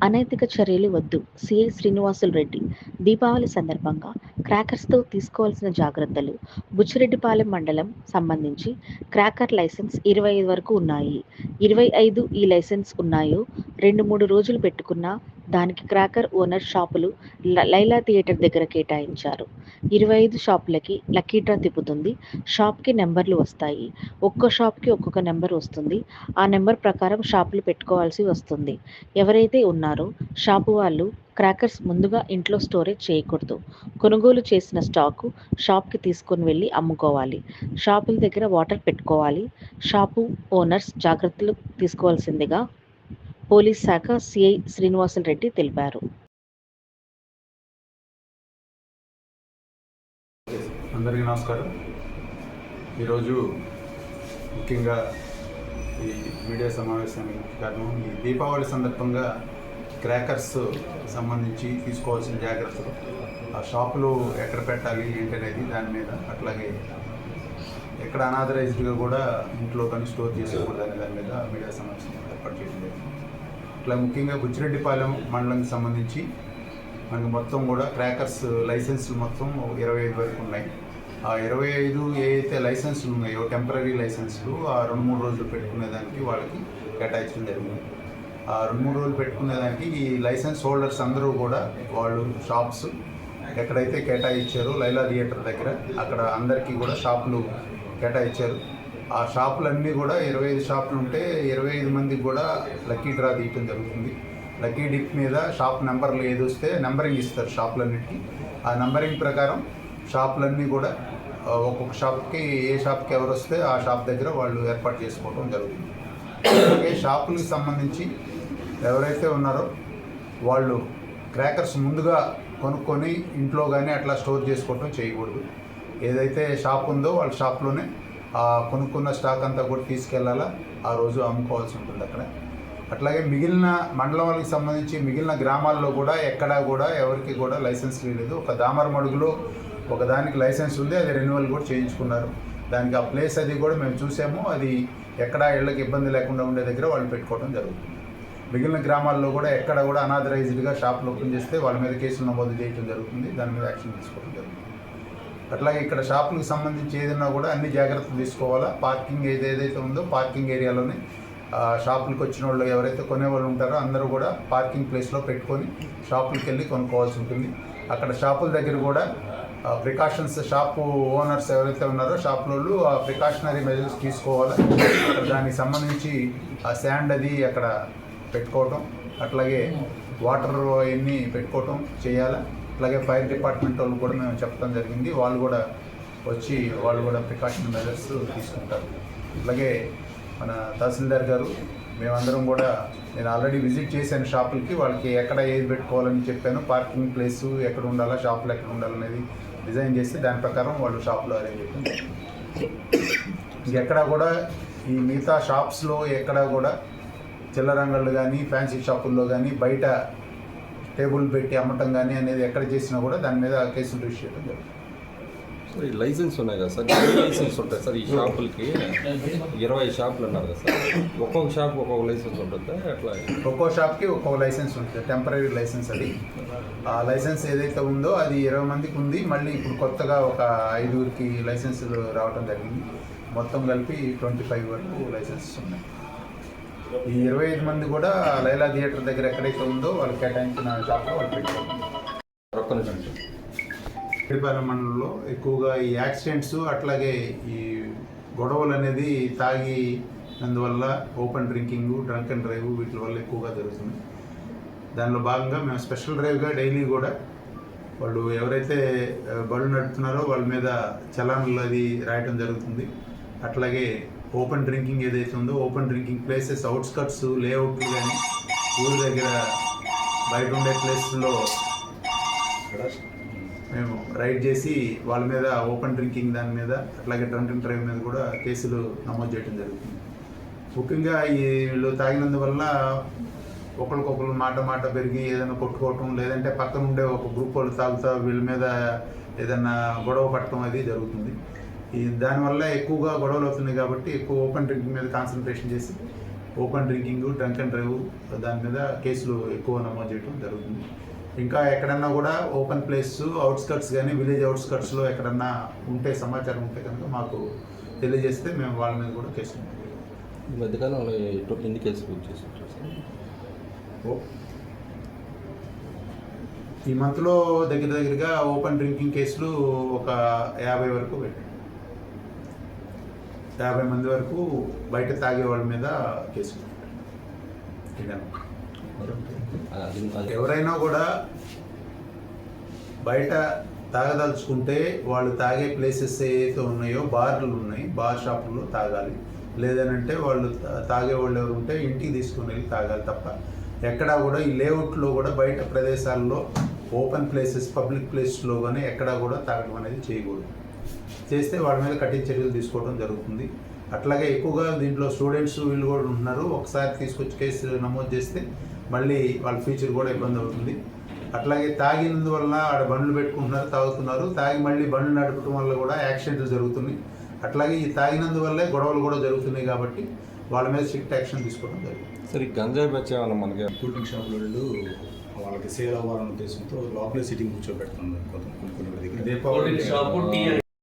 అనైతిక చర్యలు వద్దు. సిఐ శ్రీనివాసులు రెడ్డి. దీపావళి సందర్భంగా క్రాకర్స్తో తీసుకోవాల్సిన జాగ్రత్తలు. బుచ్చిరెడ్డిపాలెం మండలం సంబంధించి క్రాకర్ లైసెన్స్ ఇరవై ఐదు వరకు ఉన్నాయి. ఇరవై ఐదు ఈ లైసెన్స్ ఉన్నాయో రెండు మూడు రోజులు పెట్టుకున్నా దానికి క్రాకర్ ఓనర్ షాపులు ల- లైలా థియేటర్ దగ్గర కేటాయించారు. ఇరవై ఐదు షాపులకి లక్కీ డ్రా తిప్పుతుంది. షాప్కి నెంబర్లు వస్తాయి. ఒక్కో షాప్కి ఒక్కొక్క నెంబర్ వస్తుంది. ఆ నెంబర్ ప్రకారం షాపులు పెట్టుకోవాల్సి వస్తుంది. ఎవరైతే ఉన్నారో షాపు వాళ్ళు క్రాకర్స్ ముందుగా ఇంట్లో స్టోరేజ్ చేయకూడదు. కొనుగోలు చేసిన స్టాకు షాప్కి తీసుకొని వెళ్ళి అమ్ముకోవాలి. షాపుల దగ్గర వాటర్ పెట్టుకోవాలి. షాపు ఓనర్స్ జాగ్రత్తలు తీసుకోవాల్సిందిగా పోలీస్ శాఖ సిఐ శ్రీనివాసులు రెడ్డి తెలిపారు. అందరికీ నమస్కారం. ఈరోజు ముఖ్యంగా ఈ మీడియా సమావేశానికి కారణం ఈ దీపావళి సందర్భంగా క్రాకర్స్ సంబంధించి తీసుకోవాల్సిన జాగ్రత్తలు. ఆ షాపులు ఎక్కడ పెట్టాలి ఏంటి అనేది దాని మీద అట్లాగే ఎక్కడ అనాథరైజ్డ్గా కూడా ఇంట్లో కానీ స్టోర్ చేసుకోకూడదు అనే దాని మీద మీడియా సమావేశం ఏర్పాటు చేయడం అట్లా ఇట్లా ముఖ్యంగా బుచ్చిరెడ్డిపాలెం మండలానికి సంబంధించి మనకి మొత్తం కూడా క్రాకర్స్ లైసెన్సులు మొత్తం ఇరవై ఐదు వరకు ఉన్నాయి. ఆ ఇరవై ఐదు ఏ అయితే లైసెన్సులు ఉన్నాయో టెంపరీ లైసెన్సులు ఆ రెండు మూడు రోజులు పెట్టుకునే దానికి వాళ్ళకి కేటాయించడం జరిగింది. ఆ రెండు మూడు రోజులు పెట్టుకునే దానికి ఈ లైసెన్స్ హోల్డర్స్ అందరూ కూడా వాళ్ళు షాప్స్ ఎక్కడైతే కేటాయించారో లైలా థియేటర్ దగ్గర అక్కడ అందరికీ కూడా షాపులు కేటాయించారు. ఆ షాపులన్నీ కూడా ఇరవై ఐదు షాపులు ఉంటే ఇరవై ఐదు మందికి కూడా లక్కీ డ్రా తీయటం జరుగుతుంది. లక్కీ డిప్ మీద షాప్ నెంబర్లు ఏది వస్తే నెంబరింగ్ ఇస్తారు షాపులన్నిటికీ. ఆ నెంబరింగ్ ప్రకారం షాపులన్నీ కూడా ఒక్కొక్క షాప్కి ఏ షాప్కి ఎవరు వస్తే ఆ షాప్ దగ్గర వాళ్ళు ఏర్పాటు చేసుకోవడం జరుగుతుంది. అలాగే షాపులకు సంబంధించి ఎవరైతే ఉన్నారో వాళ్ళు క్రాకర్స్ ముందుగా కొనుక్కొని ఇంట్లో కానీ అట్లా స్టోర్ చేసుకోవటం చేయకూడదు. ఏదైతే షాప్ ఉందో వాళ్ళ షాప్లోనే ఆ కొనుక్కున్న స్టాక్ అంతా కూడా తీసుకెళ్ళాలా ఆ రోజు అమ్ముకోవాల్సి ఉంటుంది అక్కడ. అట్లాగే మిగిలిన మండలం వాళ్ళకి సంబంధించి మిగిలిన గ్రామాల్లో కూడా ఎక్కడా కూడా ఎవరికి కూడా లైసెన్స్ లేదు. ఒక దామరమడుగులో ఒక దానికి లైసెన్స్ ఉంది అది రెన్యువల్ కూడా చేయించుకున్నారు. దానికి ఆ ప్లేస్ అది కూడా మేము చూసాము. అది ఎక్కడా ఇళ్ళకి ఇబ్బంది లేకుండా ఉండే దగ్గర వాళ్ళు పెట్టుకోవడం జరుగుతుంది. మిగిలిన గ్రామాల్లో కూడా ఎక్కడ కూడా అనాథరైజ్డ్గా షాపులు ఓపెన్ చేస్తే వాళ్ళ మీద కేసులు నమోదు చేయడం జరుగుతుంది. దాని మీద యాక్షన్ తీసుకోవడం జరుగుతుంది. అట్లాగే ఇక్కడ షాపులకు సంబంధించి ఏదైనా కూడా అన్ని జాగ్రత్తలు తీసుకోవాలా? పార్కింగ్ ఏది ఏదైతే ఉందో పార్కింగ్ ఏరియాలోనే ఆ, షాపులకు వచ్చిన వాళ్ళు ఎవరైతే కొనేవాళ్ళు ఉంటారో అందరూ కూడా పార్కింగ్ ప్లేస్లో పెట్టుకొని షాపులకు వెళ్ళి కొనుక్కోవాల్సి ఉంటుంది. అక్కడ షాపుల దగ్గర కూడా ప్రికాషన్స్ షాపు ఓనర్స్ ఎవరైతే ఉన్నారో షాపులో ఆ ప్రికాషనరీ మెజర్స్ తీసుకోవాలి? దానికి సంబంధించి ఆ శాండ్ అది అక్కడ పెట్టుకోవటం అట్లాగే వాటర్ అవన్నీ పెట్టుకోవటం చేయాలి? అలాగే ఫైర్ డిపార్ట్మెంట్ వాళ్ళు కూడా మేము చెప్పడం జరిగింది. వాళ్ళు కూడా వచ్చి వాళ్ళు కూడా ప్రికాషన్ మెజర్స్ తీసుకుంటారు. అలాగే మన తహసీల్దార్ గారు మేమందరం కూడా నేను ఆల్రెడీ విజిట్ చేశాను షాపులకి. వాళ్ళకి ఎక్కడ ఏది పెట్టుకోవాలని చెప్పాను. పార్కింగ్ ప్లేస్ ఎక్కడ ఉండాలా షాపులు ఎక్కడ ఉండాలనేది డిజైన్ చేసి దాని ప్రకారం వాళ్ళు షాపులో అరేంజ్ చేయడం ఇంకెక్కడా కూడా ఈ మిగతా షాప్స్లో ఎక్కడా కూడా చిల్లరంగళ్ళు కానీ ఫ్యాన్సీ షాపుల్లో కానీ బయట టేబుల్ పెట్టి అమ్మటం కానీ అనేది ఎక్కడ చేసినా కూడా దాని మీద కేసులు రిజిస్టర్ చేయడం జరుగుతుంది. సార్ ఈ లైసెన్స్ ఉన్నాయి కదా సార్? లైసెన్స్ ఉంటాయి సార్ ఈ షాపులకి? ఇరవై షాపులు ఉన్నారు కదా సార్. ఒక్కొక్క షాప్ ఒక్కొక్క లైసెన్స్ ఉంటుందా? ఎట్లా? ఒక్కో షాప్కి ఒక్కో లైసెన్స్ ఉంటుంది. టెంపరీ లైసెన్స్ అది. ఆ లైసెన్స్ ఏదైతే ఉందో అది ఇరవై మందికి ఉంది. మళ్ళీ ఇప్పుడు కొత్తగా ఒక ఐదుగురికి లైసెన్సులు రావడం జరిగింది. మొత్తం కలిపి ట్వంటీ ఫైవ్ వరకు లైసెన్సెస్ ఉన్నాయి. ఈ ఇరవై ఐదు మంది కూడా లైలా థియేటర్ దగ్గర ఎక్కడైతే ఉందో వాళ్ళు కేటాయించిన షాప్లో వాళ్ళు పెట్టారు. ఒక్క నిమిషం మండలంలో ఎక్కువగా ఈ యాక్సిడెంట్స్ అట్లాగే ఈ గొడవలు అనేది తాగి అందువల్ల open drinking drunk and drive వీటి వల్ల ఎక్కువగా జరుగుతుంది. దానిలో భాగంగా మేము స్పెషల్ డ్రైవ్గా డైలీ కూడా వాళ్ళు ఎవరైతే బళ్ళు నడుపుతున్నారో వాళ్ళ మీద చలాన్లు అది రాయటం జరుగుతుంది. అట్లాగే ఓపెన్ డ్రింకింగ్ ఏదైతే ఉందో ఓపెన్ డ్రింకింగ్ ప్లేసెస్ అవుట్స్కట్స్ లేఅవుట్లు కానీ ఊరి దగ్గర బయట ఉండే ప్లేస్లో మేము రైడ్ చేసి వాళ్ళ మీద ఓపెన్ డ్రింకింగ్ దాని మీద అట్లాగే డ్రంక్ అండ్ డ్రైవ్ మీద కూడా కేసులు నమోదు చేయడం జరుగుతుంది. ముఖ్యంగా ఈ వీళ్ళు తాగినందువల్ల ఒకరికొకరు మాట మాట పెరిగి ఏదైనా కొట్టుకోవటం లేదంటే పక్కన ఉండే ఒక గ్రూప్ వాళ్ళు తాగుతా వీళ్ళ మీద ఏదైనా గొడవ పట్టడం అది జరుగుతుంది. ఈ దానివల్ల ఎక్కువగా గొడవలు అవుతున్నాయి కాబట్టి ఎక్కువ ఓపెన్ డ్రింకింగ్ మీద కాన్సన్ట్రేషన్ చేసి open drinking drunk and drive దాని మీద కేసులు ఎక్కువ నమోదు చేయడం జరుగుతుంది. ఇంకా ఎక్కడన్నా కూడా ఓపెన్ ప్లేస్ అవుట్స్కట్స్ కానీ విలేజ్ అవుట్స్కట్స్లో ఎక్కడన్నా ఉంటే సమాచారం ఉంటే కనుక మాకు తెలియజేస్తే మేము వాళ్ళ మీద కూడా కేసులు. ఈ మధ్యకాలంలో ఎన్ని కేసులు బుక్ చేసి ఈ మంత్లో దగ్గర దగ్గరగా ఓపెన్ డ్రింకింగ్ కేసులు ఒక యాభై వరకు పెట్టాం యాభై మంది వరకు బయట తాగే వాళ్ళ మీద కేసులు అది. ఎవరైనా కూడా బయట తాగదలుచుకుంటే వాళ్ళు తాగే ప్లేసెస్ ఏవైతే ఉన్నాయో బార్లు ఉన్నాయి బార్ షాపుల్లో తాగాలి. లేదనంటే వాళ్ళు తాగే వాళ్ళు ఎవరు ఉంటే ఇంటికి తీసుకుని వెళ్ళి తాగాలి తప్ప ఎక్కడా కూడా ఈ లేఅవుట్లో కూడా బయట ప్రదేశాల్లో ఓపెన్ ప్లేసెస్ పబ్లిక్ ప్లేసెస్లో కానీ ఎక్కడా కూడా తాగడం అనేది చేయకూడదు. చేస్తే వాళ్ళ మీద కఠిన చర్యలు తీసుకోవడం జరుగుతుంది. అట్లాగే ఎక్కువగా దీంట్లో స్టూడెంట్స్ వీళ్ళు కూడా ఉంటున్నారు. ఒకసారి తీసుకొచ్చి కేసు నమోదు చేస్తే మళ్ళీ వాళ్ళ ఫ్యూచర్ కూడా ఇబ్బంది అవుతుంది. అట్లాగే తాగినందువల్ల ఆడ బండ్లు పెట్టుకుంటున్నారు తాగుతున్నారు. తాగి మళ్ళీ బండ్లు నడపడం వల్ల కూడా యాక్సిడెంట్లు జరుగుతున్నాయి. అట్లాగే ఈ తాగినందువల్లే గొడవలు కూడా జరుగుతున్నాయి కాబట్టి వాళ్ళ మీద స్ట్రిక్ట్ యాక్షన్ తీసుకోవడం జరుగుతుంది. సరే ఈ గంజాయి బచ్చ ఏమన్నా మనకి కూల్ డ్రింక్ షాపుల వాళ్ళు వాళ్ళకి సేల్ అవ్వాలనే ఉద్దేశంతో లోపలే సిట్టింగ్ కూర్చోబెడుతున్నారు కొంత కొన్ని కొన్ని దగ్గర. షాపు